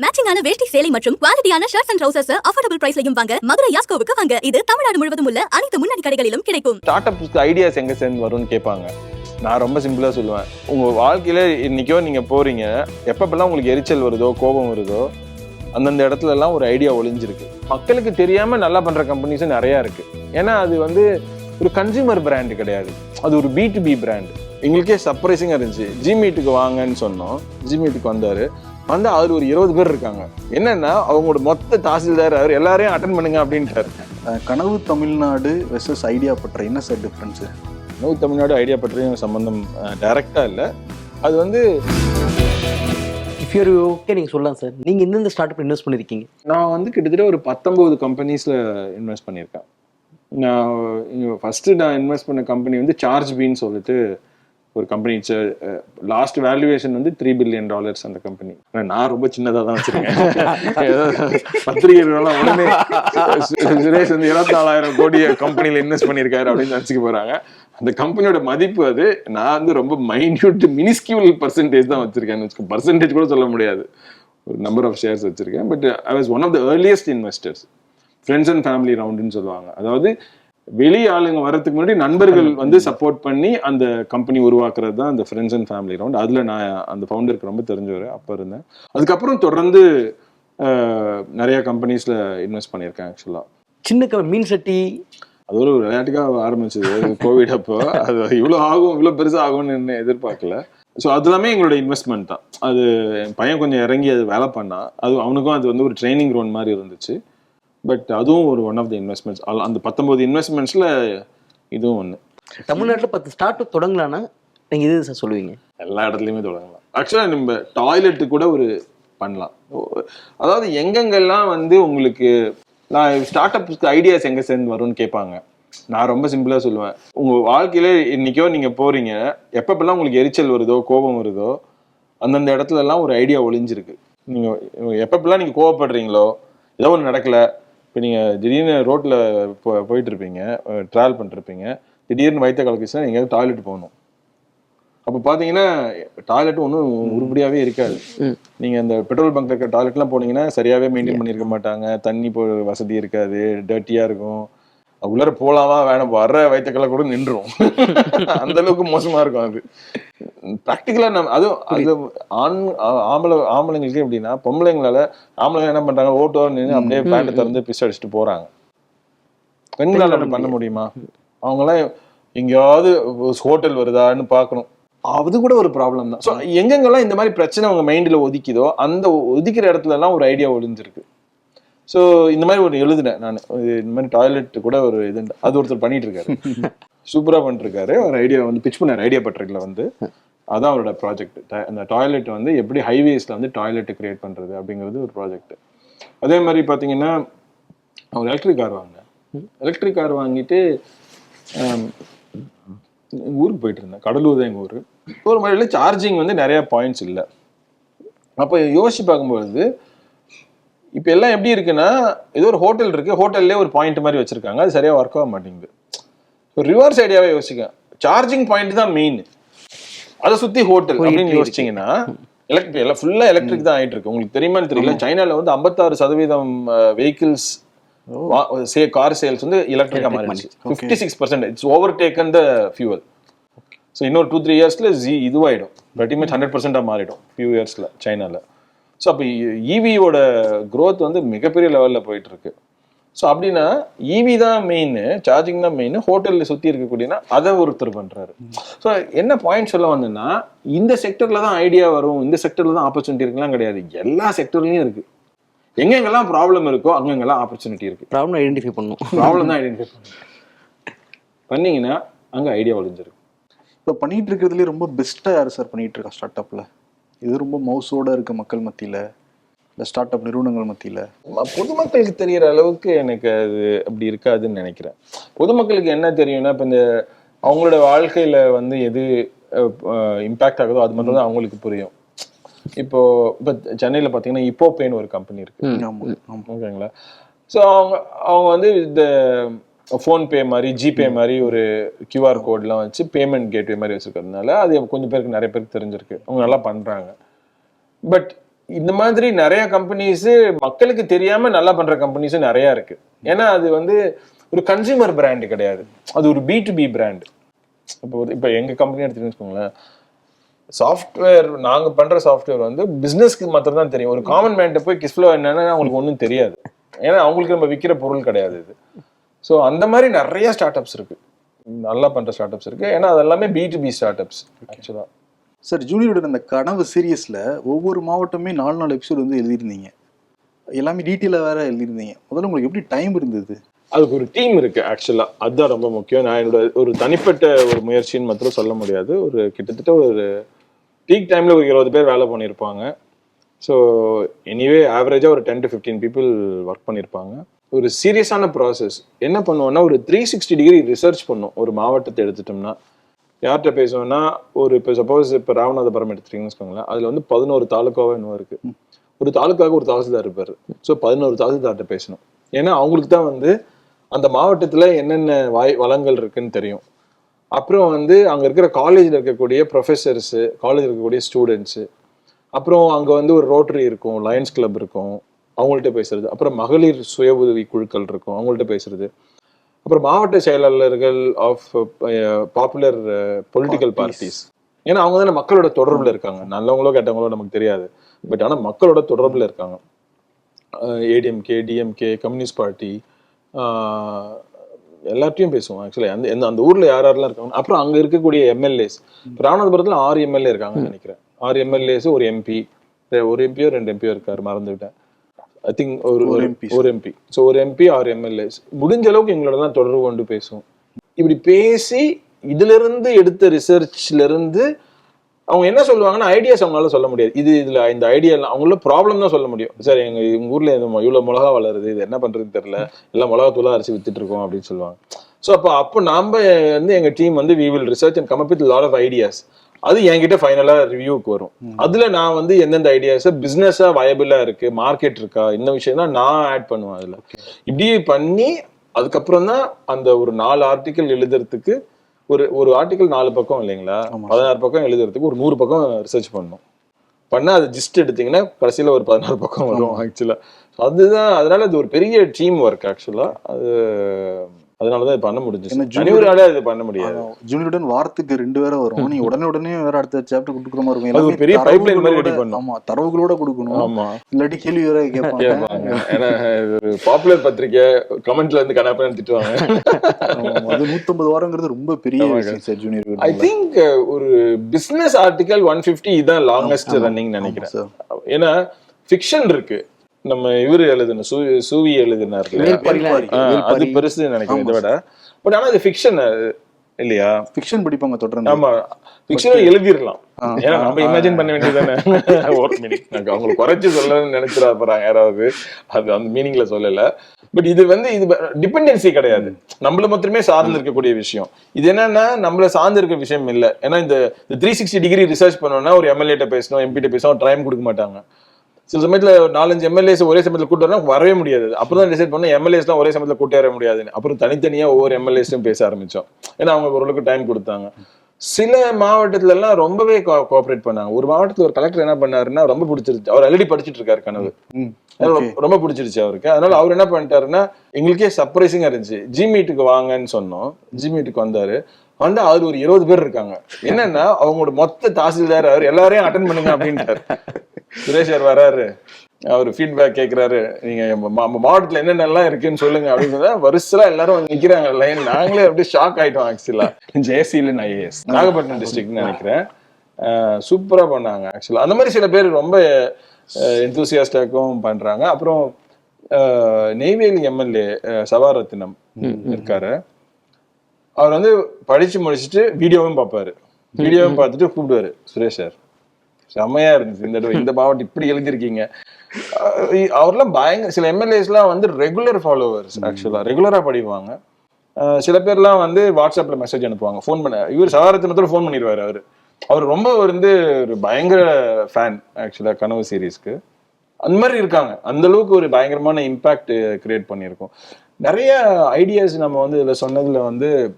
மேட்சிங்கான வேஷ்டி சேலை மற்றும் குவாலிட்டியான ஷர்ட்ஸ் அண்ட் ட்ரௌசர்ஸ் அஃபோர்டபுள் பிரைஸ்லையும் வாங்க மதுரை யாஸ்கோவுக்கு வாங்க. இது தமிழ்நாடு முழுவதும் உள்ள அனைத்து முன்னணி கடைகளிலும் கிடைக்கும். ஸ்டார்ட் அப்ஸ்க்கு ஐடியாஸ் எங்க சேர்ந்து வரும்னு கேட்பாங்க. நான் ரொம்ப சிம்பிளாக சொல்லுவேன். உங்கள் வாழ்க்கையில் இன்னைக்கோ நீங்கள் போகிறீங்க எப்பப்பெல்லாம் உங்களுக்கு எரிச்சல் வருதோ கோபம் வருதோ அந்தந்த இடத்துல எல்லாம் ஒரு ஐடியா ஒளிஞ்சிருக்கு. மக்களுக்கு தெரியாமல் நல்லா பண்ணுற கம்பெனிஸும் நிறையா இருக்குது ஏன்னா அது வந்து ஒரு கன்சியூமர் பிராண்டு கிடையாது. அது ஒரு பி டு பி பிராண்ட் எங்களுக்கே சர்ப்ரைசிங்காக இருந்துச்சு. ஜிமீட்டுக்கு வாங்கன்னு சொன்னோம். ஜிமீட்டுக்கு வந்தார். வந்து அவர் ஒரு இருபது பேர் இருக்காங்க. என்னன்னா அவங்களோட மொத்த தாசில்தார் அவர் எல்லாரையும் அட்டன் பண்ணுங்க அப்படின்ட்டாரு. கனவு தமிழ்நாடு வெர்சஸ் ஐடியா பற்ற என்ன சார் டிஃப்ரென்ஸு நோய் தமிழ்நாடு ஐடியா பற்றியும் சம்பந்தம் டைரக்டா இல்லை. அது வந்து இஃப் யூர் ஓகே நீங்கள் சொல்லலாம் சார் நீங்கள் எந்தெந்த ஸ்டார்ட் அப் இன்வெஸ்ட் பண்ணியிருக்கீங்க நான் வந்து கிட்டத்தட்ட ஒரு பத்தொம்போது கம்பெனிஸில் இன்வெஸ்ட் பண்ணியிருக்கேன் நான் ஃபஸ்ட்டு நான் இன்வெஸ்ட் பண்ண கம்பெனி வந்து சார்ஜ் பீன்னு சொல்லிட்டு ஒரு கம்பெனி லாஸ்ட் வேல்யூவேஷன் வந்து த்ரீ பில்லியன் டாலர்ஸ் அந்த கம்பெனி நான் ரொம்ப சின்னதாக தான் வச்சிருக்கேன். பத்திரிகைகள்லாம் உடனே சுரேஷ் வந்து இருபத்தி நாலாயிரம் கோடி கம்பெனியில் இன்வெஸ்ட் பண்ணியிருக்காரு அப்படின்னு நினச்சிக்க போகிறாங்க அந்த கம்பெனியோட மதிப்பு அது. நான் வந்து ரொம்ப மைன்யூட் மினிஸ்கியூல் பர்சன்டேஜ் தான் வச்சிருக்கேன் வச்சுக்கோ பர்சன்டேஜ் கூட சொல்ல முடியாது. ஒரு நம்பர் ஆஃப் ஷேர்ஸ் வச்சிருக்கேன். But I was one of the earliest investors friends and family ரவுண்டுன்னு சொல்லுவாங்க. அதாவது வெளி ஆளுங்க வரதுக்கு முன்னாடி நண்பர்கள் வந்து சப்போர்ட் பண்ணி அந்த கம்பெனி உருவாக்குறது தான் அந்த ஃப்ரெண்ட்ஸ் அண்ட் ஃபேமிலி ரவுண்ட் அதில் நான் அந்த ஃபவுண்டருக்கு ரொம்ப தெரிஞ்சவர் அப்போ இருந்தேன். அதுக்கப்புறம் தொடர்ந்து நிறைய கம்பெனிஸில் இன்வெஸ்ட் பண்ணியிருக்கேன் ஆக்சுவலாக சின்ன க மீன் சட்டி. அது ஒரு விளையாட்டுக்காக ஆரம்பிச்சது. கோவிட் அப்போ. அது இவ்வளோ ஆகும் இவ்வளோ பெருசாக ஆகும்னு எதிர்பார்க்கல. ஸோ அது எல்லாமே எங்களோட இன்வெஸ்ட்மெண்ட் தான். அது என் பையன் கொஞ்சம் இறங்கி அது வேலை பண்ணான். அது அவனுக்கும் அது வந்து ஒரு ட்ரைனிங் க்ரௌண்ட் மாதிரி இருந்துச்சு. பட் அதுவும் ஒரு ஒன் ஆஃப் த இன்வெஸ்ட்மெண்ட்ஸ் அந்த பத்தொம்போது இன்வெஸ்ட்மெண்ட்ஸில் இதுவும் ஒன்று தமிழ்நாட்டில் பத்து ஸ்டார்ட் அப் தொடங்கலான்னா நீங்கள் இது சார் சொல்லுவீங்க? எல்லா இடத்துலையுமே தொடங்கலாம். ஆக்சுவலாக நம்ம டாய்லெட்டு கூட ஒரு பண்ணலாம். அதாவது எங்கெங்கெல்லாம் வந்து உங்களுக்கு நான் ஸ்டார்ட் அப்ஸ்க்கு ஐடியாஸ் எங்கே சேர்ந்து வரும்னு கேட்பாங்க. நான் ரொம்ப சிம்பிளாக சொல்லுவேன். உங்கள் வாழ்க்கையில இன்னைக்கோ நீங்கள் போகிறீங்க எப்பப்பெல்லாம் உங்களுக்கு எரிச்சல் வருதோ கோபம் வருதோ அந்தந்த இடத்துல எல்லாம் ஒரு ஐடியா ஒளிஞ்சிருக்கு. நீங்கள் எப்பப்பெல்லாம் நீங்கள் கோவப்படுறீங்களோ ஏதோ ஒன்று நடக்கல இப்போ நீங்கள் திடீர்னு ரோட்டில் போ போயிட்டு இருப்பீங்க ட்ராவல் பண்ணிருப்பீங்க திடீர்னு வயிற்ற கலக்கிச்சுன்னா நீங்கள் டாய்லெட் போகணும். அப்போ பார்த்தீங்கன்னா டாய்லெட் ஒன்றும் உருப்படியாகவே இருக்காது. நீங்க அந்த பெட்ரோல் பங்க்ல இருக்க டாய்லெட்லாம் போனீங்கன்னா சரியாவே மெயின்டைன் பண்ணியிருக்க மாட்டாங்க. தண்ணி போ வசதி இருக்காது டர்ட்டியா இருக்கும். உள்ளார போலாமா வேணாம் வர்ற வயிற்றுக்கெல்லாம் கூட நின்றும் அந்த அளவுக்கு மோசமா இருக்கும் அது. ப்ராக்டிக்கலா நம்ம அதுவும் அது ஆண் ஆம்பளை ஆம்பளைங்களுக்கு எப்படின்னா பொம்பளைங்களால ஆம்பளைங்க என்ன பண்றாங்க ஓட்டோ நின்று அப்படியே பேண்ட் திறந்து பிஸ் அடிச்சுட்டு போறாங்க. பெண்களால் அப்படி பண்ண முடியுமா? அவங்களாம் எங்கேயாவது ஹோட்டல் வருதான்னு பார்க்கணும். அது கூட ஒரு ப்ராப்ளம் தான். ஸோ எங்கெங்கெல்லாம் இந்த மாதிரி பிரச்சனை அவங்க மைண்டில் ஒதுக்கிதோ அந்த ஒதுக்கிற இடத்துல எல்லாம் ஒரு ஐடியா ஒளிஞ்சிருக்கு. ஸோ இந்த மாதிரி ஒரு எழுதினேன் நான். இந்த மாதிரி டாய்லெட் கூட ஒரு இது அது ஒருத்தர் பண்ணிட்டு இருக்காரு சூப்பராக பண்ணிட்டு இருக்காரு ஒரு ஐடியா வந்து பிச் பண்ணார் ஐடியா பட்ரிக்கில் வந்து. அதான் அவரோட ப்ராஜெக்ட் அந்த டாய்லெட் வந்து எப்படி ஹைவேஸில் வந்து டாய்லெட் கிரியேட் பண்ணுறது அப்படிங்கிறது ஒரு ப்ராஜெக்ட் அதே மாதிரி பார்த்தீங்கன்னா அவர் எலக்ட்ரிக் கார் வாங்கினேன். எலக்ட்ரிக் கார் வாங்கிட்டு ஊருக்கு போயிட்டு இருந்தேன் கடலூர் தான் எங்கள் ஊர். ஒரு முறையில் சார்ஜிங் வந்து நிறைய பாயிண்ட்ஸ் இல்லை. அப்போ யோசிச்சு பார்க்கும்பொழுது இப்போ எல்லாம் எப்படி இருக்குன்னா ஏதோ ஒரு ஹோட்டல் இருக்கு ஹோட்டல்லே ஒரு பாயிண்ட் மாதிரி வச்சிருக்காங்க. அது சரியா ஒர்க் ஆக மாட்டேங்குது. ரிவர்ஸ் ஐடியாவே யோசிக்க சார்ஜிங் பாயிண்ட் தான் மெயின் அதை சுத்தி ஹோட்டல் அப்படின்னு யோசிச்சீங்கன்னா எலக்ட்ரிக் எல்லாம் ஃபுல்லா எலக்ட்ரிக் தான் ஆயிட்டு இருக்கு. உங்களுக்கு தெரியுமான்னு தெரியல. சைனால வந்து ஐம்பத்தாறு சதவீதம் வெஹிக்கிள்ஸ் சே கார் சேல்ஸ் வந்து எலக்ட்ரிக்கா மாறிடுச்சு. Fifty six percent it's overtaken the fuel so இன்னொரு டூ த்ரீ இயர்ஸ்ல ஜி pretty much ஹண்ட்ரட் பர்சன்டாக மாறிடும். ஃபியூ இயர்ஸ்ல சைனால. ஸோ அப்போ ஈவியோட growth வந்து மிகப்பெரிய லெவலில் போயிட்டு இருக்கு ஸோ அப்படின்னா ஈவி தான் மெயின் சார்ஜிங் தான் மெயின் ஹோட்டலில் சுற்றி இருக்கக்கூடியனா அதை ஒருத்தர் பண்றாரு. ஸோ என்ன பாயிண்ட் சொல்ல வந்தேன்னா இந்த செக்டர்ல தான் ஐடியா வரும் இந்த செக்டர்ல தான் ஆப்பர்ச்சுனிட்டி இருக்குலாம் கிடையாது. எல்லா செக்டர்லையும் இருக்கு. எங்கெங்கெல்லாம் ப்ராப்ளம் இருக்கோ அங்கங்கெல்லாம் ஆப்பர்ச்சுனிட்டி இருக்கு. ப்ராப்ளம் ஐடென்டிஃபை பண்ணும் ப்ராப்ளம் தான் ஐடென்டிஃபை பண்ணீங்கன்னா அங்க ஐடியா ஒளிஞ்சிருக்கு இப்போ பண்ணிட்டு இருக்கிறதுலே ரொம்ப பெஸ்ட்டாக யார் சார் பண்ணிட்டு இருக்கா ஸ்டார்ட் அப்பில் இது ரொம்ப மவுசோட இருக்க மக்கள் மத்தியில் இந்த ஸ்டார்ட் அப் நிறுவனங்கள் மத்தியில். பொதுமக்களுக்கு தெரியற அளவுக்கு எனக்கு அது அப்படி இருக்காதுன்னு நினைக்கிறேன். பொதுமக்களுக்கு என்ன தெரியும்னா இப்போ இந்த அவங்களோட வாழ்க்கையில வந்து எது இம்பாக்ட் ஆகுதோ அது மட்டும் தான் அவங்களுக்கு புரியும். இப்போ இப்போ சென்னையில பாத்தீங்கன்னா இப்போ பேன் ஒரு கம்பெனி இருக்கு. ஓகேங்களா? ஸோ அவங்க அவங்க வந்து இந்த ஃபோன்பே மாதிரி ஜிபே மாதிரி ஒரு கியூஆர் கோட்லாம் வச்சு பேமெண்ட் கேட்வே மாதிரி வச்சிருக்கிறதுனால அது கொஞ்சம் பேருக்கு நிறைய பேருக்கு தெரிஞ்சிருக்கு. அவங்க நல்லா பண்றாங்க. பட் இந்த மாதிரி நிறைய கம்பெனிஸ் மக்களுக்கு தெரியாம நல்லா பண்ற கம்பெனிஸும் நிறைய இருக்கு. ஏன்னா அது வந்து ஒரு கன்சியூமர் பிராண்ட் கிடையாது. அது ஒரு பி டு பி பிராண்ட் இப்போ இப்போ எங்க கம்பெனி எடுத்துன்னு வச்சுக்கோங்களேன். சாஃப்ட்வேர் நாங்க பண்ற சாஃப்ட்வேர் வந்து பிசினஸ்க்கு மாத்திரம் தான் தெரியும். ஒரு காமன் மேன்ட்ட போய் கிஸ்ஃப்ளோ என்னன்னு அவங்களுக்கு ஒன்றும் தெரியாது. ஏன்னா அவங்களுக்கு நம்ம விற்கிற பொருள் கிடையாது இது. ஸோ அந்த மாதிரி நிறைய ஸ்டார்ட் அப்ஸ் இருக்கு. நல்லா பண்ற ஸ்டார்ட் அப்ஸ் இருக்கு. ஏன்னா அது எல்லாமே B to B startups actually sir ஜூனியரோட அந்த கனவு சீரியஸ்ல ஒவ்வொரு மாவட்டமே நாலு நாலு எபிசோடு வந்து எழுதியிருந்தீங்க. எல்லாமே டீட்டெயிலாக வேற எழுதியிருந்தீங்க. முதல்ல உங்களுக்கு எப்படி டைம் இருந்தது? அதுக்கு ஒரு டீம் இருக்கு ஆக்சுவலா அதுதான் ரொம்ப முக்கியம். நான் என்னோட ஒரு தனிப்பட்ட ஒரு முயற்சின்னு மாத்திரம் சொல்ல முடியாது. ஒரு கிட்டத்தட்ட ஒரு பீக் டைம்ல ஒரு இருபது பேர் வேலை பண்ணியிருப்பாங்க. ஸோ எனிவே ஆவரேஜாக ஒரு ten to fifteen people work பண்ணியிருப்பாங்க. ஒரு சீரியஸான ப்ராசஸ் என்ன பண்ணுவோம்னா ஒரு த்ரீ சிக்ஸ்டி டிகிரி ரிசர்ச் பண்ணும் ஒரு மாவட்டத்தை எடுத்துட்டோம்னா. யார்கிட்ட பேசுவோம்னா ஒரு இப்போ சப்போஸ் இப்போ ராமநாதபுரம் எடுத்துட்டீங்கன்னு வச்சுக்கோங்களேன். அதில் வந்து பதினோரு தாலுக்காவா இன்னும் இருக்கு. ஒரு தாலுக்காவுக்கு ஒரு தாசில்தார் இருப்பார். ஸோ பதினோரு தாசில்தார்கிட்ட பேசணும். ஏன்னா அவங்களுக்கு தான் வந்து அந்த மாவட்டத்தில் என்னென்ன வாய் வளங்கள் இருக்குன்னு தெரியும். அப்புறம் வந்து அங்கே இருக்கிற காலேஜில் இருக்கக்கூடிய ப்ரொஃபஸர்ஸு காலேஜில் இருக்கக்கூடிய ஸ்டூடெண்ட்ஸு அப்புறம் அங்கே வந்து ஒரு ரோட்டரி இருக்கும் லயன்ஸ் கிளப் இருக்கும். அவங்கள்ட்ட பேசுறது. அப்புறம் மகளிர் சுய உதவி குழுக்கள் இருக்கும் அவங்கள்ட்ட பேசுறது. அப்புறம் மாவட்ட செயலாளர்கள் ஆஃப் பாப்புலர் பொலிட்டிக்கல் பார்ட்டிஸ் ஏன்னா அவங்க தானே மக்களோட தொடர்புல இருக்காங்க. நல்லவங்களோ கெட்டவங்களோ நமக்கு தெரியாது. பட் ஆனால் மக்களோட தொடர்புல இருக்காங்க. ஏடிஎம்கே டிஎம்கே கம்யூனிஸ்ட் பார்ட்டி எல்லாத்தையும் பேசுவோம் ஆக்சுவலி அந்த எந்த அந்த ஊர்ல யார் யாரெல்லாம் இருக்காங்க அப்புறம் அங்க இருக்கக்கூடிய எம்எல்ஏஸ் ராமநாதபுரத்துல ஆறு எம்எல்ஏ இருக்காங்கன்னு நினைக்கிறேன். ஆறு எம்எல்ஏஸ் ஒரு எம்பி ஒரு எம்பியோ ரெண்டு எம்பியோ இருக்காரு மறந்துவிட்டேன். ஐ திங்க் ஒரு ஒரு MP. ஒரு எம்பி ஸோ ஒரு எம்பி ஆறு எம்எல்ஏஸ் முடிஞ்ச அளவுக்கு எங்களோட தான் தொடர்பு கொண்டு பேசுவோம். இப்படி பேசி இதுல இருந்து எடுத்த ரிசர்ச்ல இருந்து அவங்க என்ன சொல்லுவாங்கன்னா ஐடியாஸ் அவங்களால சொல்ல முடியாது. இது இதுல இந்த ஐடியா அவங்கள ப்ராப்ளம் தான் சொல்ல முடியும். சார் எங்க எங்க ஊர்ல இவ்வளவு மிளகா வளருது இது என்ன பண்றதுன்னு தெரியல. எல்லாம் மிளகா தூளா அரைச்சி வித்துட்டு இருக்கோம் அப்படின்னு சொல்லுவாங்க. ஸோ அப்போ அப்போ நாம வந்து எங்க டீம் வந்து we will research and come up with lot of ideas அது என்கிட்ட ஃபைனலா ரிவ்யூக்கு வரும். அதுல நான் வந்து எந்தெந்த ஐடியாஸ் பிசினஸா வயபிளா இருக்கு மார்க்கெட் இருக்கா இந்த விஷயம் தான் நான் ஆட் பண்ணுவேன் அதுல. இப்படி பண்ணி அதுக்கப்புறம் தான் அந்த ஒரு நாலு ஆர்டிக்கல் எழுதுறதுக்கு ஒரு ஒரு ஆர்டிக்கல் நாலு பக்கம் இல்லைங்களா. பதினாறு பக்கம் எழுதுறதுக்கு ஒரு நூறு பக்கம் ரிசர்ச் பண்ணணும் பண்ணா அது ஜிஸ்ட் எடுத்தீங்கன்னா கடைசியில ஒரு பதினாறு பக்கம் வரும் ஆக்சுவலா அதுதான் அதனால அது ஒரு பெரிய டீம் ஒர்க் ஆக்சுவலா அது அதனாலதான் இது பண்ண முடிஞ்சு ஆளே இது பண்ண முடியாது. ஜூனியருடன் வாரத்துக்கு ரெண்டு வேற வரும். நீ உடனே உடனே வேற அடுத்த சாப்டர் கொடுக்குற மாதிரி இருக்கும். எல்லாமே பெரிய pipeline மாதிரி ready பண்ணணும். ஆமா தரவுகளோட கொடுக்கணும். ஆமா. இல்லாட்டி கேள்வி வேற கேட்பாங்க. பாப்புலர் பத்திரிக்கை. கமெண்ட்ல இருந்து கனாப்பன்னு திட்டுவாங்க அது நூத்தம்பது வாரங்கிறது ரொம்ப பெரிய. விஷயம் சார் ஜூனியர் ஐ திங்க் ஒரு பிசினஸ் ஆர்டிகல் ஒன் பிப்டி இதான் லாங்கஸ்ட் ரன்னிங் நினைக்கிறேன். ஏன்னா ஃபிக்ஷன் இருக்கு. நம்ம இவரு எழுதுன சூ சூவி எழுதினார். அது பெருசு நினைக்கிறேன் இதை விட. பட் ஆனா அது ஃபிக்ஷன் இல்லையா? ஃபிக்ஷன் படிப்பாங்க தொடர்ந்து. ஆமா. ஃபிக்ஷனும் எழுதிடலாம் ஏன்னா நம்ம இமேஜின் பண்ண வேண்டியதானே ஒரு மீனிங் அவங்களை குறைச்சு சொல்லணும்னு நினைச்சிடா போறாங்க யாராவது. அது அந்த மீனிங்ல சொல்லல. பட் இது வந்து இது டிபெண்டன்சி கிடையாது. நம்மள மாத்திரமே சார்ந்து இருக்கக்கூடிய விஷயம். இது என்னன்னா நம்மள சார்ந்து இருக்க விஷயம் இல்ல. ஏன்னா இந்த த்ரீ சிக்ஸ்டி டிகிரி ரிசர்ச் பண்ணோம்னா ஒரு எம்எல்ஏட்ட பேசணும் எம்பிட்ட பேசணும் டைம் கொடுக்க மாட்டாங்க. சில சமயத்துல நாலஞ்சு எம்எல்ஏஸ் ஒரே சமயத்துல கூட்டு வரணும் வரவே முடியாது. அப்புறம் தான் டிசைட் பண்ண எம்எல்ஏஸ்லாம் ஒரே சமயத்துல கூட்டு வர முடியாதுன்னு. அப்புறம் தனித்தனியா ஒவ்வொரு எம்எல்ஏஸும் பேச ஆரம்பிச்சோம். ஏன்னா அவங்க ஓரளவுக்கு டைம் கொடுத்தாங்க. சில மாவட்டத்துல எல்லாம் ரொம்பவே கோஆபரேட் பண்ணாங்க. ஒரு மாவட்டத்துல ஒரு கலெக்டர் என்ன பண்ணாருன்னா ரொம்ப பிடிச்சிருச்சு. அவர் ஆல்ரெடி படிச்சிட்டு இருக்காரு கனவு. ரொம்ப பிடிச்சிருச்சு அவருக்கு. அதனால அவர் என்ன பண்ணிட்டாருன்னா எங்களுக்கே சர்ப்ரைசிங்கா இருந்துச்சு. ஜி மீட்டுக்கு வாங்கன்னு சொன்னோம். ஜி மீட்டுக்கு வந்தாரு. வந்து அவர் ஒரு இருபது பேர் இருக்காங்க. என்னன்னா அவங்களோட மொத்த தாசில்தார் அவர் எல்லாரையும் அட்டன் பண்ணுங்க அப்படின்ட்டாரு. சுரேஷ் சார் வராரு. அவர் ஃபீட்பேக் கேக்குறாரு. நீங்க மா- மா- மாவட்டத்துல என்னென்னலாம் இருக்குன்னு சொல்லுங்க அப்படின்னு வருஷலா எல்லாரும் நிக்கிறாங்க. லைன் நாங்களே அப்படியே ஷாக் ஆயிட்டோம் ஆக்சுவலா ஜெயசீலன் ஐஏஎஸ் நாகப்பட்டினம் டிஸ்ட்ரிக்ட்னு நினைக்கிறேன். சூப்பரா பண்ணாங்க ஆக்சுவலா அந்த மாதிரி சில பேர் ரொம்ப எந்தூசியாஸ்டாக்கும் பண்றாங்க. அப்புறம் நெய்வேலி எம்எல்ஏ சவாரத்தினம் இருக்காரு. அவர் வந்து படிச்சு முடிச்சுட்டு வீடியோவும் பார்ப்பாரு. வீடியோவும் பார்த்துட்டு கூப்பிடுவாரு சுரேஷ் சார். செம்மையா இருந்துச்சு. இந்த தடவை இந்த மாவட்டம் இப்படி எழுதியிருக்கீங்க. அஹ் அவர்லாம் பயங்கர சில எம்எல்ஏஸ்லாம் வந்து ரெகுலர் ஃபாலோவர்ஸ் ஆக்சுவலா ரெகுலரா படிப்பாங்க. சில பேர்லாம் வந்து வாட்ஸ்அப்ல மெசேஜ் அனுப்புவாங்க ஃபோன் பண்ண இவர் சவாரத்தினத்துல ஃபோன் பண்ணிடுவாரு அவரு. அவர் ரொம்ப வந்து ஒரு பயங்கர ஃபேன் ஆக்சுவலா கனவு சீரீஸ்க்கு அந்த மாதிரி இருக்காங்க. அந்த அளவுக்கு ஒரு பயங்கரமான இம்பாக்ட் கிரியேட் பண்ணியிருக்கோம். நிறைய ஐடியாஸ் நம்ம வந்து இதுல சொன்னதுல வந்து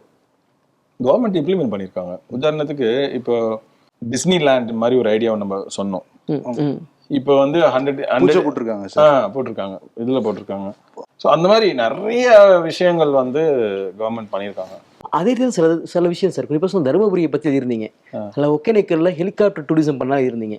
கவர்மெண்ட் இம்ப்ளிமெண்ட் பண்ணியிருக்காங்க. உதாரணத்துக்கு இப்போ டிஸ்னி லேண்ட் மாதிரி ஒரு ஐடியாவை நம்ம சொன்னோம். இப்போ வந்து ஹண்ட்ரட் ஹண்ட்ரட் போட்டிருக்காங்க ஆ போட்டிருக்காங்க. இதுல போட்டிருக்காங்க. ஸோ அந்த மாதிரி நிறைய விஷயங்கள் வந்து கவர்மெண்ட் பண்ணியிருக்காங்க. அதே தான் சில சில விஷயம் சார் குறிப்பாக சொன்ன தருமபுரியை பற்றி எழுதியிருந்தீங்க. ஆ. அதில் ஒகேனக்கல்ல ஹெலிகாப்டர் டூரிசம் பண்ணா இருந்தீங்க.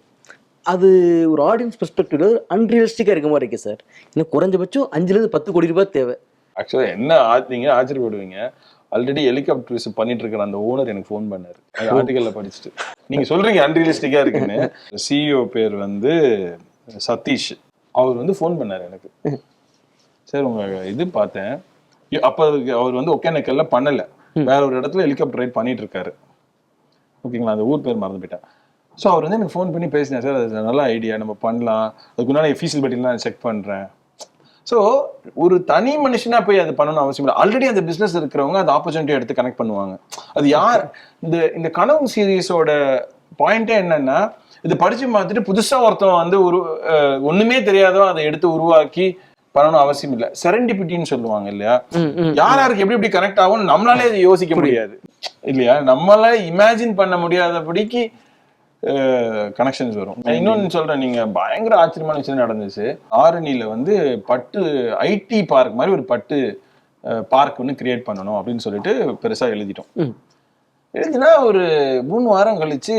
அது ஒரு ஆடியன்ஸ் பெர்ஸ்பெக்டிவ்ல அன்ரியலிஸ்டிக்காக இருக்க மாதிரி இருக்கு சார் இன்னும் குறைஞ்சபட்சம் அஞ்சுலேருந்து பத்து கோடி ரூபாய் தேவை. ஆக்சுவலாக என்ன ஆ- நீங்க ஆச்சரியப்படுவீங்க. ஆல்ரெடி ஹெலிகாப்டர் பண்ணிட்டு இருக்கிற அந்த ஓனர் எனக்கு ஃபோன் பண்ணாரு. ஆர்டிகல்ல படிச்சுட்டு. நீங்க சொல்றீங்க அன்ரியலிஸ்டிக்கா இருக்குன்னு. சிஇஓ பேர் வந்து சதீஷ். அவர் வந்து ஃபோன் பண்ணாரு எனக்கு. சார் உங்க இது பார்த்தேன். அப்ப அவர் வந்து ஒகேனக்கல்ல பண்ணல. வேற ஒரு இடத்துல ஹெலிகாப்டர் ரைட் பண்ணிட்டு இருக்காரு ஓகேங்களா? அந்த ஊர் பேர் மறந்து போயிட்டேன். ஸோ அவர் வந்து எனக்கு ஃபோன் பண்ணி பேசினேன் சார் அது நல்ல ஐடியா நம்ம பண்ணலாம். அதுக்கு முன்னாடி ஃபீஸிபிலிட்டிலாம் செக் பண்றேன். ஸோ ஒரு தனி மனுஷனா போய் அது பண்ணணும் அவசியம் இல்லை. ஆல்ரெடி அந்த பிசினஸ் இருக்கிறவங்க அந்த ஆப்பர்ச்சுனிட்டி எடுத்து கனெக்ட் பண்ணுவாங்க. அது யார்? இந்த இந்த கனவு சீரீஸோட பாயிண்டே என்னன்னா இது படிச்சு பார்த்துட்டு புதுசா ஒருத்தன் வந்து ஒரு ஒண்ணுமே தெரியாதோ அதை எடுத்து உருவாக்கி பண்ணணும் அவசியம் இல்லை. செரண்டிபிட்டின்னு சொல்லுவாங்க இல்லையா? யார் யாருக்கு எப்படி எப்படி கனெக்ட் ஆகும் நம்மளாலே அதை யோசிக்க முடியாது. இல்லையா? நம்மளால இமேஜின் பண்ண முடியாதபடிக்கு கனெக்ஷன்ஸ் வரும். நான் இன்னொன்னு சொல்றேன் நீங்க பயங்கர ஆச்சரியமான விஷயம் நடந்துச்சு. ஆரணியில வந்து பட்டு ஐடி பார்க் மாதிரி ஒரு பட்டு பார்க் ஒன்று கிரியேட் பண்ணணும் அப்படின்னு சொல்லிட்டு பெருசா எழுதிட்டோம். எழுதினா ஒரு மூணு வாரம் கழிச்சு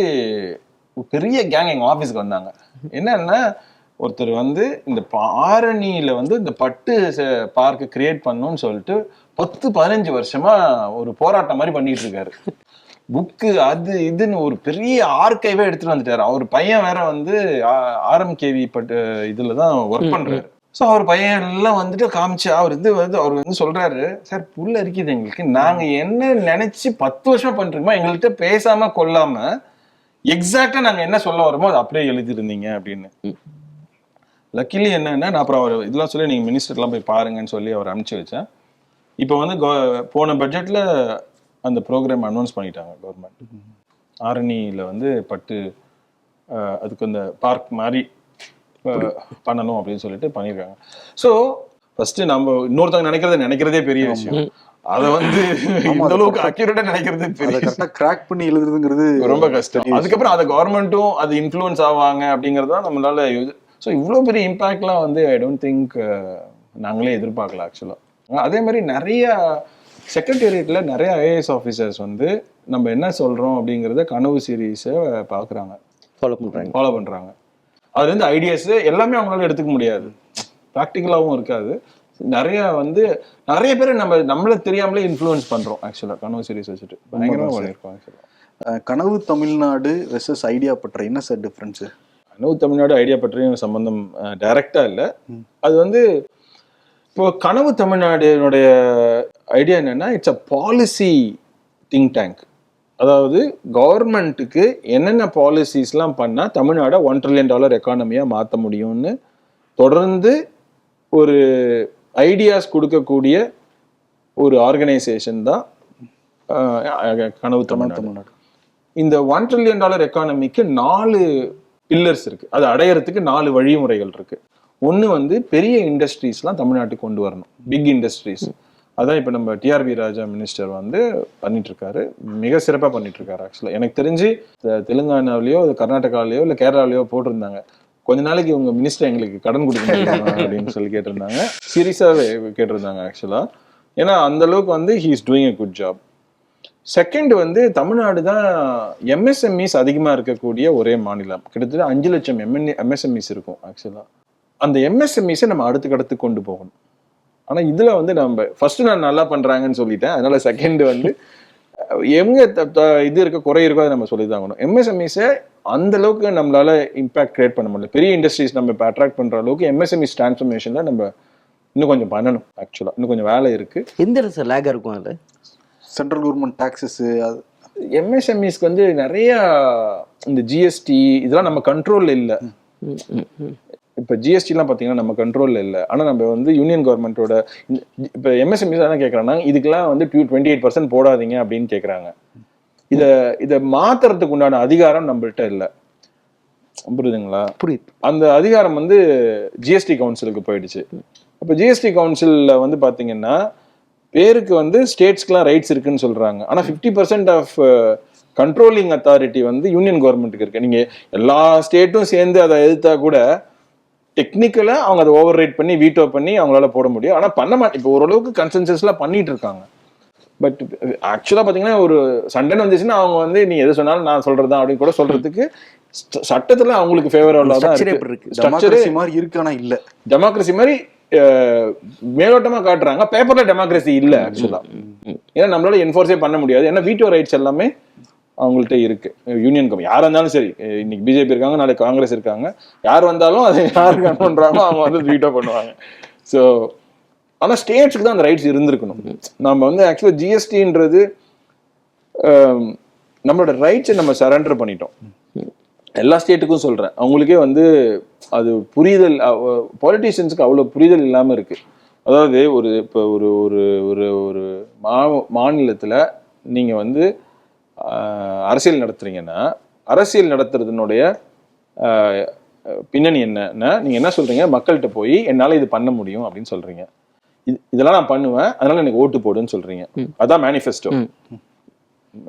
பெரிய கேங் எங்க ஆபீஸ்க்கு வந்தாங்க. என்னன்னா ஒருத்தர் வந்து இந்த ஆரணியில வந்து இந்த பட்டு பார்க் கிரியேட் பண்ணணும்னு சொல்லிட்டு பத்து பதினஞ்சு வருஷமா ஒரு போராட்டம் மாதிரி பண்ணிட்டு இருக்காரு. புக்கு அது இதுன்னு ஒரு பெரிய ஆர்கைவே எடுத்துட்டு வந்துட்டாரு. அவர் பையன் வேற வந்து ஆர்எம்கேவி பட்டு இதுல தான் ஒர்க் பண்றாரு. ஸோ அவர் பையன் எல்லாம் வந்துட்டு காமிச்சு அவர் இது வந்து அவர் வந்து சொல்றாரு சார் புல்ல இருக்குது எங்களுக்கு. நாங்க என்ன நினைச்சு பத்து வருஷமா பண்ணிருக்கோமோ எங்கள்கிட்ட பேசாம கொள்ளாம எக்ஸாக்டா நாங்க என்ன சொல்ல வரோமோ அதை அப்படியே எழுதிருந்தீங்க அப்படின்னு. லக்கிலி என்னன்னா நான் அப்புறம் அவர் இதெல்லாம் சொல்லி நீங்க மினிஸ்டர்லாம் போய் பாருங்கன்னு சொல்லி அவர் அனுப்பிச்சு வச்சேன். இப்போ வந்து போன பட்ஜெட்ல அந்த ப்ரோக்ராம் அனௌன்ஸ் பண்ணிட்டாங்க கவர்மெண்ட் ஆரணியில வந்து பட்டு அதுக்கு அந்த பார்க் மாதிரி பண்ணணும் அப்படின்னு சொல்லிட்டு பண்ணியிருக்காங்க ஸோ ஃபர்ஸ்ட் நம்ம இன்னொருத்தவங்க நினைக்கிறத நினைக்கிறதே பெரிய விஷயம். அதை வந்து இந்த அளவுக்கு அக்யூரேட்டா நினைக்கிறது கரெக்டாக கிராக் பண்ணி எழுதுறதுங்கிறது ரொம்ப கஷ்டம். அதுக்கப்புறம் அதை கவர்மெண்ட்டும் அது இன்ஃப்ளூயன்ஸ் ஆவாங்க அப்படிங்கிறது நம்மளால ஸோ இவ்வளோ பெரிய இம்பாக்ட்லாம் வந்து ஐ டோன்ட் திங்க் நாங்களே எதிர்பார்க்கல ஆக்சுவலாக அதே மாதிரி நிறைய செக்ரட்டேரியட்ல நிறைய ஐஏஎஸ் ஆஃபீஸர்ஸ் வந்து நம்ம என்ன சொல்றோம் அப்படிங்கிறத கனவு சீரீஸை பார்க்குறாங்க ஃபாலோ பண்ணுறாங்க ஃபாலோ பண்றாங்க. அதுல இருந்து ஐடியாஸ் எல்லாமே அவங்களால எடுத்துக்க முடியாது. ப்ராக்டிக்கலாகவும் இருக்காது. நிறைய வந்து நிறைய பேர் நம்ம நம்மள தெரியாமலே இன்ஃப்ளூயன்ஸ் பண்றோம் ஆக்சுவலா கனவு சீரீஸ் வச்சுட்டு. பயங்கரமா பண்ணியிருக்கோம் ஆக்சுவலா அஹ், கனவு தமிழ்நாடு வெர்சஸ் ஐடியா பற்ற என்ன சார் டிஃப்ரென்ஸு கனவு தமிழ்நாடு ஐடியா பற்றியும் சம்பந்தம் டைரக்டா இல்ல. அது வந்து இப்போ கனவு தமிழ்நாடுனுடைய ஐடியா என்னன்னா it's a policy think tank அதாவது கவர்மெண்ட்டுக்கு என்னென்ன பாலிசிஸ்லாம் பண்ணால் தமிழ்நாடை ஒன் ட்ரில்லியன் டாலர் எக்கானமியாக மாற்ற முடியும்னு தொடர்ந்து ஒரு ஐடியாஸ் கொடுக்கக்கூடிய ஒரு ஆர்கனைசேஷன் தான் கனவு தமிழ்நாடு. தமிழ்நாடு. இந்த ஒன் ட்ரில்லியன் டாலர் எக்கானமிக்கு நாலு பில்லர்ஸ் இருக்கு. அது அடையறதுக்கு நாலு வழிமுறைகள் இருக்கு. ஒன்று வந்து பெரிய இண்டஸ்ட்ரீஸ்லாம் தமிழ்நாட்டுக்கு கொண்டு வரணும். பிக் இண்டஸ்ட்ரீஸ் அதான் இப்போ நம்ம டிஆர்பி ராஜா மினிஸ்டர் வந்து பண்ணிட்டு இருக்காரு மிக சிறப்பாக பண்ணிட்டு இருக்காரு ஆக்சுவலாக எனக்கு தெரிஞ்சு தெலுங்கானாவிலேயோ தெலுங்கானாவிலயோ இல்லை கர்நாடகாவிலயோ இல்லை போட்டிருந்தாங்க. கொஞ்ச நாளைக்கு உங்க மினிஸ்டர் எங்களுக்கு கடன் கொடுக்க அப்படின்னு சொல்லி கேட்டிருந்தாங்க. சீரியஸாகவே கேட்டிருந்தாங்க ஆக்சுவலாக ஏன்னா அந்த அளவுக்கு வந்து he is doing a good job second வந்து தமிழ்நாடு தான் எம்எஸ்எம்இஸ் அதிகமா இருக்கக்கூடிய ஒரே மாநிலம். கிட்டத்தட்ட அஞ்சு லட்சம் எம்என் எம்எஸ்எம்இஸ் இருக்கும் ஆக்சுவலா அந்த எம்எஸ்எம்இஸை நம்ம அடுத்துக்கு அடுத்து கொண்டு போகணும். ஆனா இதுல வந்து நம்ம ஃபர்ஸ்ட் நான் நல்லா பண்றாங்கன்னு சொல்லிட்டேன். அதனால செகண்ட் வந்து எங்க த- த- இது இருக்க குறை இருக்கோ அதை நம்ம சொல்லி தான் ஆகணும் எம்எஸ்எம்இஸை அந்த அளவுக்கு நம்மளால இம்பாக்ட் கிரியேட் பண்ண முடியல. பெரிய இண்டஸ்ட்ரீஸ் நம்ம இப்போ அட்ராக்ட் பண்ற அளவுக்கு எம்எஸ்எம்இஸ் டிரான்ஸ்ஃபர்மேஷன்ல நம்ம இன்னும் கொஞ்சம் பண்ணணும் ஆக்சுவலா இன்னும் கொஞ்சம் வேலை இருக்கு. எந்த இடத்துல லேகாக இருக்கும் அதில்? சென்ட்ரல் கவர்மெண்ட் டாக்ஸஸ் அது எம்எஸ்எம்இஸ்க்கு வந்து நிறைய இந்த ஜிஎஸ்டி இதெல்லாம் நம்ம கண்ட்ரோல்ல இல்ல. இப்ப ஜிஎஸ்டிலாம் பாத்தீங்கன்னா நம்ம கண்ட்ரோல்ல இல்ல. ஆனா நம்ம வந்து யூனியன் கவர்மெண்ட்டோட இப்ப எம்எஸ்எம்இஸ் என்ன கேக்குறாங்கன்னா இதுக்கெல்லாம் வந்து டுவெண்ட்டி எயிட் பர்சன்ட் போடாதீங்க அப்படின்னு கேக்குறாங்க. இத இத மாத்துறதுக்கு உண்டான அதிகாரம் நம்மள்ட்ட இல்ல. புரியுதுங்களா? புரியுது. அந்த அதிகாரம் வந்து ஜிஎஸ்டி கவுன்சிலுக்கு போயிடுச்சு. அப்போ ஜிஎஸ்டி கவுன்சில்ல வந்து பாத்தீங்கன்னா பேருக்கு வந்து ஸ்டேட்ஸ்க்குலாம் ரைட்ஸ் இருக்குன்னு சொல்றாங்க. ஆனா fifty percent of controlling authority வந்து யூனியன் கவர்மெண்ட்டுக்கு இருக்கு. நீங்க எல்லா ஸ்டேட்டும் சேர்ந்து அதை எதிர்த்தா கூட டெக்னிக்கலா அவங்க அதை ஓவர் ரைட் பண்ணி வீட்டோ பண்ணி அவங்களால போட முடியும். ஆனா பண்ண மாட்டேன் இப்போ ஓரளவுக்கு கன்சென்சஸ்லாம் பண்ணிட்டு இருக்காங்க. பட் ஆக்சுவலா பாத்தீங்கன்னா ஒரு சண்டைன்னு வந்துச்சுன்னா அவங்க வந்து நீ எது சொன்னாலும் நான் சொல்றதா அப்படின்னு கூட சொல்றதுக்கு ச- சட்டத்துல அவங்களுக்கு ஃபேவரபிளா தான் இருக்கு? ஸ்ட்ரக்சர் மாதிரி இருக்கு ஆனா இல்ல. டெமோக்ரஸி மாதிரி மேலோட்டமா காட்டுறாங்க. பேப்பர்ல டெமோக்ரஸி இல்ல ஆக்சுவலா ஏன்னா நம்மளால என்ஃபோர்ஸே பண்ண முடியாது. ஏன்னா வீட்டோ ரைட்ஸ் எல்லாமே அவங்கள்ட்ட இருக்கு. யூனியன் கம் யாராக இருந்தாலும் சரி இன்னைக்கு பிஜேபி இருக்காங்க நாளைக்கு காங்கிரஸ் இருக்காங்க. யார் வந்தாலும் அதை யார் பண்ணுறாங்களோ அவங்க வந்து வீட்டோ பண்ணுவாங்க. ஸோ ஆனால் ஸ்டேட்ஸ்க்கு தான் அந்த ரைட்ஸ் இருந்திருக்கணும். நம்ம வந்து ஆக்சுவலாக ஜிஎஸ்டின்றது நம்மளோட ரைட்ஸை நம்ம சரண்டர் பண்ணிட்டோம். எல்லா ஸ்டேட்டுக்கும் சொல்கிறேன் அவங்களுக்கே வந்து அது புரிதல் பாலிட்டிஷியன்ஸுக்கு அவ்வளோ புரிதல் இல்லாமல் இருக்குது அதாவது ஒரு இப்போ ஒரு ஒரு ஒரு ஒரு மா மாநிலத்தில் நீங்கள் வந்து அரசியல் நடத்துறீங்கன்னா அரசியல் நடத்துறதுனுடைய பின்னணி என்னன்னா நீங்க என்ன சொல்றீங்க? மக்கள்கிட்ட போய் என்னால இது பண்ண முடியும் அப்படின்னு சொல்றீங்க. இது இதெல்லாம் நான் பண்ணுவேன் அதனால எனக்கு ஓட்டு போடுன்னு சொல்றீங்க. அதான் மேனிஃபெஸ்டோ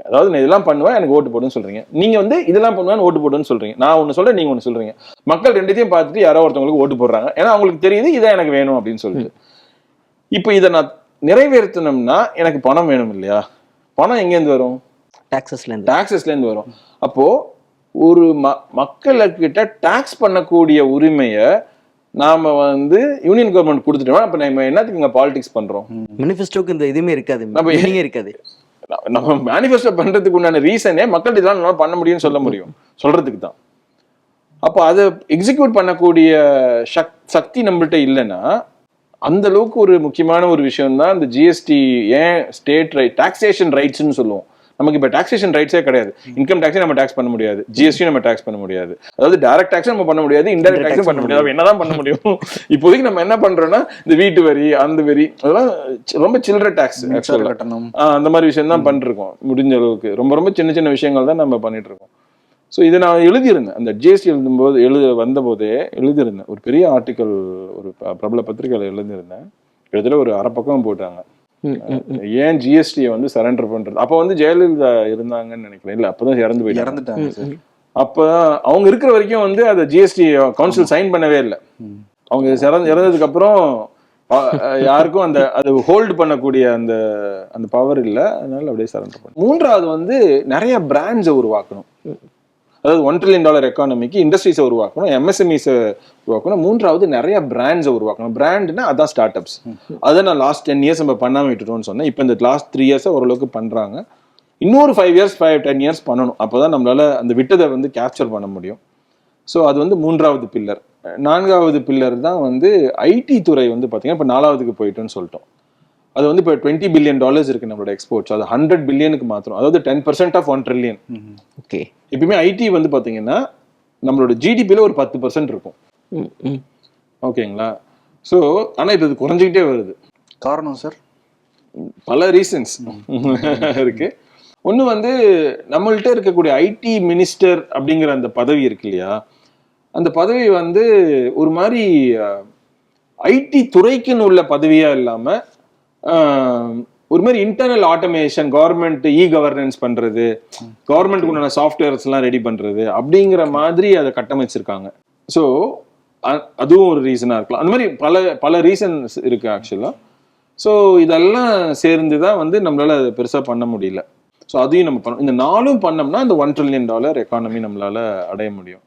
அதாவது நான் இதெல்லாம் பண்ணுவேன் எனக்கு ஓட்டு போடுன்னு சொல்றீங்க. நீங்க வந்து இதெல்லாம் பண்ணுவேன் ஓட்டு போடுன்னு சொல்றீங்க. நான் ஒண்ணு சொல்றேன் நீங்க ஒண்ணு சொல்றீங்க. மக்கள் ரெண்டுத்தையும் பார்த்துட்டு யாரோ ஒருத்தவங்களுக்கு ஓட்டு போடுறாங்க. ஏன்னா அவங்களுக்கு தெரியுது இதான் எனக்கு வேணும் அப்படின்னு சொல்லிட்டு. இப்போ இதை நான் நிறைவேற்றணும்னா எனக்கு பணம் வேணும் இல்லையா? பணம் எங்கேருந்து வரும்? டாக்ஸஸ்ல இருந்து. டாக்ஸஸ்ல இருந்து வரும். அப்போ ஒரு ம மக்களுக்கிட்ட டாக்ஸ் பண்ணக்கூடிய உரிமையை நாம வந்து யூனியன் கவர்மெண்ட் கொடுத்துட்டோம் அப்ப நம்ம என்னத்துக்கு இங்க பாலிடிக்ஸ் பண்றோம்? மேனிஃபெஸ்டோக்கு இந்த இதுவுமே இருக்காது. நம்ம மீனிங்கே இருக்காது. நம்ம மேனிஃபெஸ்டோ பண்றதுக்கு உண்டான ரீசனே மக்கள் இதெல்லாம் நம்மளால பண்ண முடியும்னு சொல்ல முடியும். சொல்றதுக்கு தான். அப்போ அதை எக்ஸிக்யூட் பண்ணக்கூடிய சக் சக்தி நம்மள்ட்ட இல்லைன்னா அந்த அளவுக்கு ஒரு முக்கியமான ஒரு விஷயம் தான் இந்த ஜிஎஸ்டி ஏன் ஸ்டேட் ரைட் டாக்ஸேஷன் ரைட்ஸ்னு சொல்லுவோம். நமக்கு இப்போ டாக்ஸேஷன் ரைட்ஸே கிடையாது. இன்கம் டேக்ஸே நம்ம டாக்ஸ் பண்ண முடியாது. ஜிஎஸ்டி நம்ம டாக்ஸ் பண்ண முடியாது. அதாவது டைரக்ட் டாக்ஸ் நம்ம பண்ண முடியாது இன்டைரக்ட் டாக்ஸும் பண்ண முடியாது. என்னதான் பண்ண முடியும்? இப்போதைக்கு நம்ம என்ன பண்றோம்னா இந்த வீட்டு வரி அந்த வரி அதெல்லாம் ரொம்ப சில்லற டாக்ஸ் கட்டணம் அந்த மாதிரி விஷயம் தான் பண்ணிருக்கோம் முடிஞ்ச அளவுக்கு. ரொம்ப ரொம்ப சின்ன சின்ன விஷயங்கள் தான் நம்ம பண்ணிட்டு இருக்கோம் ஸோ இதை நான் எழுதியிருந்தேன். அந்த ஜிஎஸ்டி எழுதும்போது எழுத வந்தபோதே எழுதியிருந்தேன். ஒரு பெரிய ஆர்டிக்கல் ஒரு பிரபல பத்திரிகையில் எழுதியிருந்தேன். கிட்டத்தட்ட ஒரு அரை பக்கம் போட்டாங்க. ஏன் ஜிஎஸ்டியை வந்து சரண்டர் பண்றது? அப்போ வந்து ஜெயலலிதா இருந்தாங்கன்னு நினைக்கிறேன். இல்ல அப்பதான் இறந்து போயிட்டாங்க. இறந்துட்டாங்க அப்பதான் அவங்க இருக்கிற வரைக்கும் வந்து அதை ஜிஎஸ்டி கவுன்சில் சைன் பண்ணவே இல்லை. அவங்க இறந்து இறந்ததுக்கு அப்புறம் யாருக்கும் அந்த அது ஹோல்டு பண்ணக்கூடிய அந்த அந்த பவர் இல்ல. அதனால அப்படியே சரண்டர் பண்ண மூன்றாவது வந்து நிறைய பிராண்ட்ஸை உருவாக்கணும். அதாவது ஒன் ட்ரில்லியன் டாலர் எக்கானமிக்கு இண்டஸ்ட்ரீஸை உருவாக்கணும் எம்எஸ்எம்இஸை உருவாக்கணும் மூன்றாவது நிறைய பிராண்ட்ஸை உருவாக்கணும். பிராண்ட்னா அதான் ஸ்டார்ட் அப்ஸ் அதை நான் லாஸ்ட் டென் இயர்ஸ் நம்ம பண்ணாமல் விட்டுட்டோம்னு சொன்னேன். இப்போ இந்த லாஸ்ட் த்ரீ இயர்ஸை ஓரளவுக்கு பண்ணுறாங்க இன்னொரு five years five ten years பண்ணணும். அப்போதான் நம்மளால் அந்த விட்டதை வந்து கேப்சர் பண்ண முடியும். ஸோ அது வந்து மூன்றாவது பில்லர் நான்காவது பில்லர் தான் வந்து ஐடி துறை வந்து பார்த்தீங்கன்னா இப்போ நாலாவதுக்கு போயிட்டோன்னு சொல்லிட்டோம். அது வந்து இப்போ டுவெண்ட்டி பில்லியன் டாலர்ஸ் இருக்குது நம்மளோட எக்ஸ்போர்ட்ஸ் அது ஹண்ட்ரட் பில்லியனுக்கு மாத்திரம். அதாவது ten percent of one trillion okay எப்பயுமே ஐடி வந்து பார்த்தீங்கன்னா நம்மளோட ஜிடிபியில் ஒரு பத்து பர்சன்ட் இருக்கும். ம், ம். ஓகேங்களா ஸோ ஆனால் இப்போ இது குறைஞ்சிக்கிட்டே வருது. காரணம் சார் பல ரீசன்ஸ் இருக்கு. ஒன்று வந்து நம்மள்ட்ட இருக்கக்கூடிய ஐடி மினிஸ்டர் அப்படிங்கிற அந்த பதவி இருக்கு இல்லையா? அந்த பதவி வந்து ஒரு மாதிரி ஐடி துறைக்குன்னு உள்ள பதவியா இல்லாம ஆஹ், ஒரு மாதிரி internal automation government e governance பண்றது கவர்மெண்ட்டுக்கு உண்டான சாஃப்ட்வேர்ஸ் எல்லாம் ரெடி பண்றது அப்படிங்கிற மாதிரி அதை கட்டமைச்சிருக்காங்க. ஸோ அதுவும் ஒரு ரீசனா இருக்கலாம். அந்த மாதிரி பல பல ரீசன்ஸ் இருக்கு ஆக்சுவலா ஸோ இதெல்லாம் சேர்ந்து தான் வந்து நம்மளால அதை பெருசா பண்ண முடியல. ஸோ அதையும் நம்ம பண்ணோம் இந்த நாலும் பண்ணோம்னா இந்த ஒன் ட்ரில்லியன் டாலர் எக்கானமி நம்மளால அடைய முடியும்.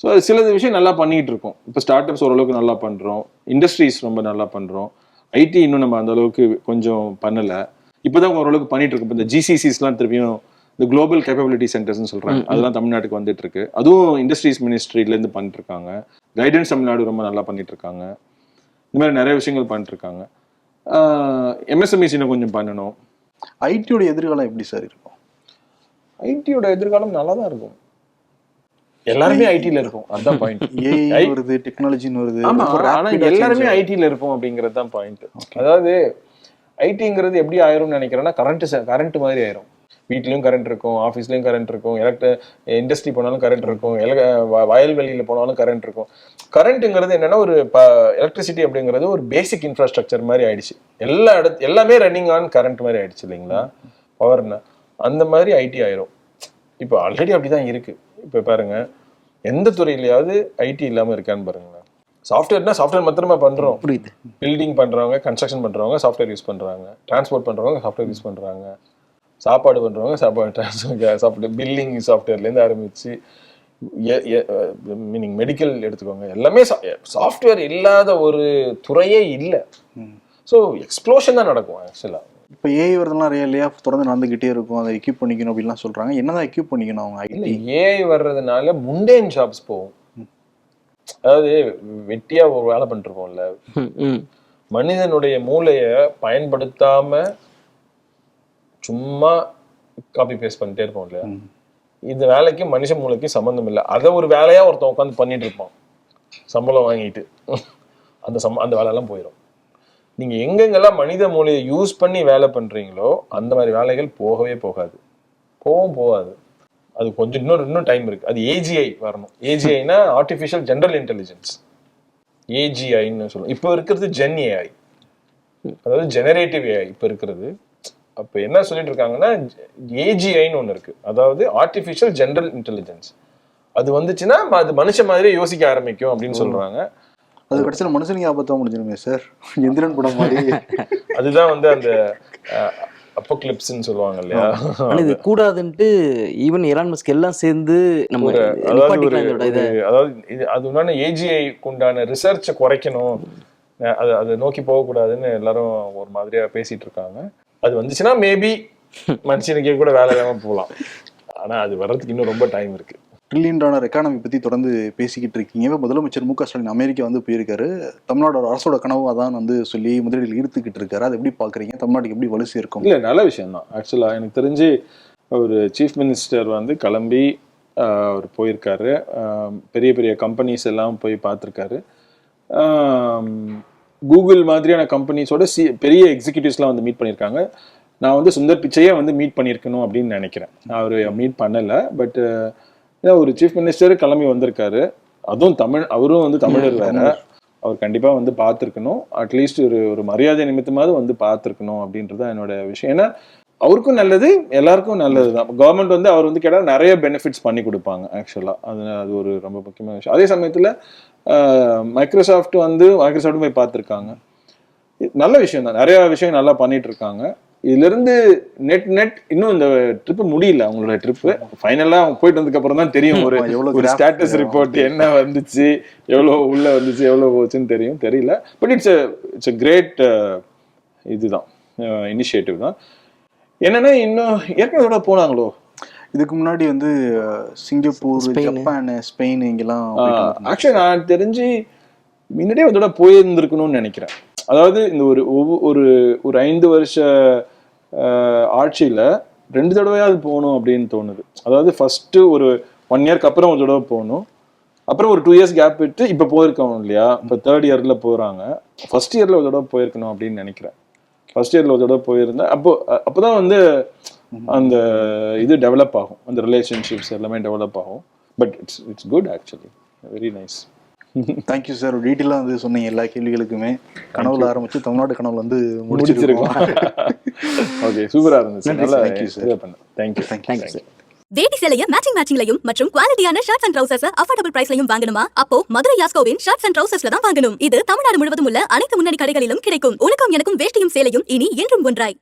ஸோ அது சில விஷயம் நல்லா பண்ணிட்டு இருக்கோம். இப்போ ஸ்டார்ட் அப்ஸ் ஓரளவுக்கு நல்லா பண்றோம். இண்டஸ்ட்ரீஸ் ரொம்ப நல்லா பண்றோம். ஐடி இன்னும் நம்ம அந்த அளவுக்கு கொஞ்சம் பண்ணல. இப்போதான் ஓரளவுக்கு பண்ணிட்டு இருக்கோம் இப்போ இந்த ஜிசிசிஸ்லாம் திருப்பியும் இந்த குளோபல் கேப்பபிலிட்டி சென்டர்ஸ்னு சொல்றாங்க. அதெல்லாம் தமிழ்நாட்டுக்கு வந்துட்டு இருக்கு அதுவும் இண்டஸ்ட்ரீஸ் மினிஸ்ட்ரியில இருந்து பண்ணிட்டு இருக்காங்க கைடன்ஸ் தமிழ்நாடு ரொம்ப நல்லா பண்ணிட்டு இருக்காங்க இந்த மாதிரி நிறைய விஷயங்கள் பண்ணிட்டு இருக்காங்க எம்எஸ்எம்இஸ் இன்னும் கொஞ்சம் பண்ணணும். ஐடியோட எதிர்காலம் எப்படி சார் இருக்கும்? ஐடியோட எதிர்காலம் நல்லா தான் இருக்கும். எல்லாருமே ஐடில இருக்கும். அதுதான் பாயிண்ட் ஏஐ வருது டெக்னாலஜின்னு வருது. ஆனா எல்லாருமே. ஐடில இருப்போம் அப்படிங்கிறது தான் பாயிண்ட் அதாவது ஐடிங்கிறது எப்படி ஆயிரும்னு நினைக்கிறேன்னா கரண்ட் கரண்ட் மாதிரி ஆயிரும். வீட்லயும் கரண்ட் இருக்கும் ஆஃபீஸ்லயும் கரண்ட் இருக்கும் எலக்ட் இண்டஸ்ட்ரி போனாலும் கரண்ட் இருக்கும் வயல்வெளியில போனாலும் கரண்ட் இருக்கும். கரண்ட்டுங்கிறது என்னன்னா ஒரு எலக்ட்ரிசிட்டி அப்படிங்கிறது ஒரு பேசிக் இன்ஃப்ராஸ்ட்ரக்சர் மாதிரி ஆயிடுச்சு. எல்லா இடத்து எல்லாமே ரன்னிங் ஆன் கரண்ட் மாதிரி ஆயிடுச்சு இல்லைங்களா? பவர்னா அந்த மாதிரி ஐடி ஆயிரும். இப்போ ஆல்ரெடி அப்படிதான் இருக்கு. இப்போ பாருங்க எந்த துறையிலயாவது ஐடி இல்லாம இருக்கான்னு பாருங்களேன். சாஃப்ட்வேர்னா சாஃப்ட்வேர் மாத்திரமா பண்றோம். புரியுது. பில்டிங் பண்றவங்க கன்ஸ்ட்ரக்ஷன் பண்றவங்க சாஃப்ட்வேர் யூஸ் பண்றாங்க. டிரான்ஸ்போர்ட் பண்றவங்க சாஃப்ட்வேர் யூஸ் பண்றாங்க. சாப்பாடு பண்றவங்க சாப்பாடு சாப்பிட்டு பில்லிங் சாஃப்ட்வேர்லேருந்து ஆரம்பிச்சு மீனிங் மெடிக்கல் எடுத்துக்கோங்க. எல்லாமே சாஃப்ட்வேர் இல்லாத ஒரு துறையே இல்லை. ஸோ எக்ஸ்ப்ளோஷன் தான் நடக்கும் ஆக்சுவலாக இப்போ ஏஐ வரதெல்லாம் ரியலியாக தொடர்ந்து நடந்துகிட்டே இருக்கும். அதை எக்யூப் பண்ணிக்கணும் அப்படின்லாம் சொல்றாங்க. என்னதான் எக்யூப் பண்ணிக்கணும் அவங்க இல்லை ஐடி ஏஐ வர்றதுனால முண்டேன் ஜாப்ஸ் போகும். அதாவது வெட்டியா ஒரு வேலை ம் மனிதனுடைய மூளையை பயன்படுத்தாம சும்மா காப்பி பேஸ்ட் பண்ணிட்டே இருப்போம் இல்லையா இந்த வேலைக்கு மனுஷ மூளைக்கு சம்மந்தம் இல்லை. அதை ஒரு வேலையா ஒருத்தன் உட்காந்து பண்ணிட்டு இருப்பான் சம்பளம் வாங்கிட்டு. அந்த சம் அந்த வேலையெல்லாம் போயிடும் நீங்க எங்கெங்கெல்லாம் மனித மூளையை யூஸ் பண்ணி வேலை பண்றீங்களோ அந்த மாதிரி வேலைகள் போகவே போகாது. போகவும் போகாது. அது கொஞ்சம் இன்னொரு இன்னும் டைம் இருக்கு. அது ஏஜிஐ வரணும். ஏஜிஐனா ஆர்டிஃபிஷியல் ஜெனரல் இன்டெலிஜென்ஸ் ஏஜிஐன்னு சொல்லுவோம். இப்போ இருக்கிறது ஜென் ஏஐ அதாவது ஜெனரேட்டிவ் ஏஐ இப்போ இருக்கிறது. அப்போ என்ன சொல்லிட்டு இருக்காங்கன்னா ஏஜிஐன்னு ஒன்று இருக்கு. அதாவது ஆர்டிஃபிஷியல் ஜெனரல் இன்டெலிஜென்ஸ் அது வந்துச்சுன்னா அது மனுஷ மாதிரியே யோசிக்க ஆரம்பிக்கும் அப்படின்னு சொல்றாங்க. அது கடைசியில் மனுஷனுக்கு ஆபத்தா முடிஞ்சிருமே சார் எந்திரன் படம் மாதிரி. அதுதான் வந்து அந்த அப்போக்லிப்ஸ்ன்னு சொல்லுவாங்க இல்லையா? இது கூடாதுன்ட்டு ஈவன் எலான் மஸ்க் எல்லாம் சேர்ந்து நம்ம அதாவது அதாவது இது அது உண்டான ஏஜிஐ உண்டான ரிசர்ச்சை குறைக்கணும். அது அதை நோக்கி போகக்கூடாதுன்னு எல்லாரும் ஒரு மாதிரியா பேசிட்டு இருக்காங்க. அது வந்துச்சுன்னா மேபி மனுஷனுக்கே கூட வேலை இல்லாம போகலாம். ஆனா அது வர்றதுக்கு இன்னும் ரொம்ப டைம் இருக்கு. ட்ரில்லியன் டாலர் எக்கானமி பற்றி தொடர்ந்து பேசிக்கிட்டு இருக்கீங்க. முதலமைச்சர் மு க ஸ்டாலின் அமெரிக்கா வந்து போயிருக்காரு. தமிழ்நாடோட அரசோட கனவு அதான் வந்து சொல்லி முதலீடுகள் ஈர்த்துக்கிட்டு இருக்காரு. அதை எப்படி பார்க்குறீங்க? தமிழ்நாட்டுக்கு எப்படி வலு சேர்க்கும்? இல்லை நல்ல விஷயம் தான். ஆக்சுவலாக எனக்கு தெரிஞ்சு ஒரு சீஃப் மினிஸ்டர் வந்து கிளம்பி அவர் போயிருக்காரு. பெரிய பெரிய கம்பெனிஸ் எல்லாம் போய் பார்த்துருக்காரு. கூகுள் மாதிரியான கம்பெனிஸோட சி பெரிய எக்ஸிக்யூட்டிவ்ஸ்லாம் வந்து மீட் பண்ணியிருக்காங்க. நான் வந்து சுந்தர் பிச்சையே வந்து மீட் பண்ணியிருக்கணும் அப்படின்னு நினைக்கிறேன். அவர் மீட் பண்ணலை பட்டு பட் ஒரு சீஃப் மினிஸ்டர் கிளம்பி வந்திருக்காரு. அதுவும் தமிழ் அவரும் வந்து தமிழர் வேற. அவர் கண்டிப்பா வந்து பார்த்துருக்கணும். அட்லீஸ்ட் ஒரு ஒரு மரியாதை நிமித்தமாவது வந்து பார்த்துருக்கணும் அப்படின்றது தான் என்னோட விஷயம். ஏன்னா அவருக்கும் நல்லது எல்லாருக்கும் நல்லது தான். கவர்மெண்ட் வந்து அவர் வந்து கேட்டால் நிறைய பெனிஃபிட்ஸ் பண்ணி கொடுப்பாங்க ஆக்சுவலாக அது அது ஒரு ரொம்ப முக்கியமான விஷயம். அதே சமயத்தில் மைக்ரோசாஃப்ட் வந்து மைக்ரோசாஃப்ட் போய் பார்த்துருக்காங்க. நல்ல விஷயம் தான். நிறைய விஷயம் நல்லா பண்ணிட்டு இருக்காங்க. இதுல இருந்து நெட் நெட் இன்னும் இந்த ட்ரிப் முடியல அவங்களோட ட்ரிப் ஃபைனலா அவங்க போயிட்டு வந்ததுக்கு அப்புறம் தான் தெரியும் ஒரு எவ்வளவு ஒரு ஸ்டேட்டஸ் ரிப்போர்ட் என்ன வந்துச்சு எவ்வளவு உள்ள வந்துச்சு எவ்வளவு போச்சுன்னு தெரியும் தெரியல. பட் இட்ஸ் இட்ஸ் கிரேட் இதுதான் இனிஷியேட்டிவ் தான். என்னன்னா இன்னும் ஏற்கனவே போனாங்களோ? இதுக்கு முன்னாடி வந்து அஹ், சிங்கப்பூர். ஜப்பான் ஸ்பெயின் இங்கெல்லாம். ஆக்சுவலி நான் தெரிஞ்சு முன்னாடியே தடவை போயிருந்திருக்கணும்னு நினைக்கிறேன். அதாவது இந்த ஒரு ஒவ்வொரு ஒரு ஒரு ஐந்து வருஷ ஆட்சியில் ரெண்டு தடவையாவது போகணும் அப்படின்னு தோணுது. அதாவது ஃபஸ்ட்டு ஒரு ஒன் இயர்க்கு அப்புறம் ஒரு தடவை போகணும். அப்புறம் ஒரு டூ இயர்ஸ் கேப் விட்டு இப்போ போயிருக்கோம் இல்லையா? இப்போ தேர்ட் இயரில் போகிறாங்க ஃபர்ஸ்ட் இயரில் ஒரு தடவை போயிருக்கணும் அப்படின்னு நினைக்கிறேன். ஃபர்ஸ்ட் இயரில் ஒரு தடவை போயிருந்தேன் அப்போ அப்போ தான் வந்து அந்த இது டெவலப் ஆகும். அந்த ரிலேஷன்ஷிப்ஸ் எல்லாமே டெவலப் ஆகும். But it's it's good actually very nice thank you sir டீட்டெயிலாக வந்து சொன்னீங்க எல்லா கேள்விகளுக்குமே. கனவுல ஆரம்பிச்சு தமிழ்நாடு கனவுல வந்து முடிச்சிருக்கோம். ஓகே சூப்பரா இருந்துச்சு. நல்லா sir. Thank you, sir. clear பண்ணேன் thank you thank you sir வேட்டி சேலைய மேட்சிங் மேட்சிங்லயும் மற்றும் குவாலிட்டியான ஷர்ட்ஸ் அண்ட் ட்ரவுசர்ஸ் அஃபோர்டபுள் பிரைஸ்லயும் வாங்கணுமா? அப்போ மதுரை யாஸ்கோவின் ஷர்ட்ஸ் அண்ட் ட்ரவுசர்ஸ்ல தான் வாங்கணும். இது தமிழ்நாடு முழுவதும் உள்ள அனைத்து முன்னணி கடைகளிலும் கிடைக்கும். உனக்கும் எனக்கும் வேஷ்டியும் சேலையும் இனி என்றும் ஒன்றாய்.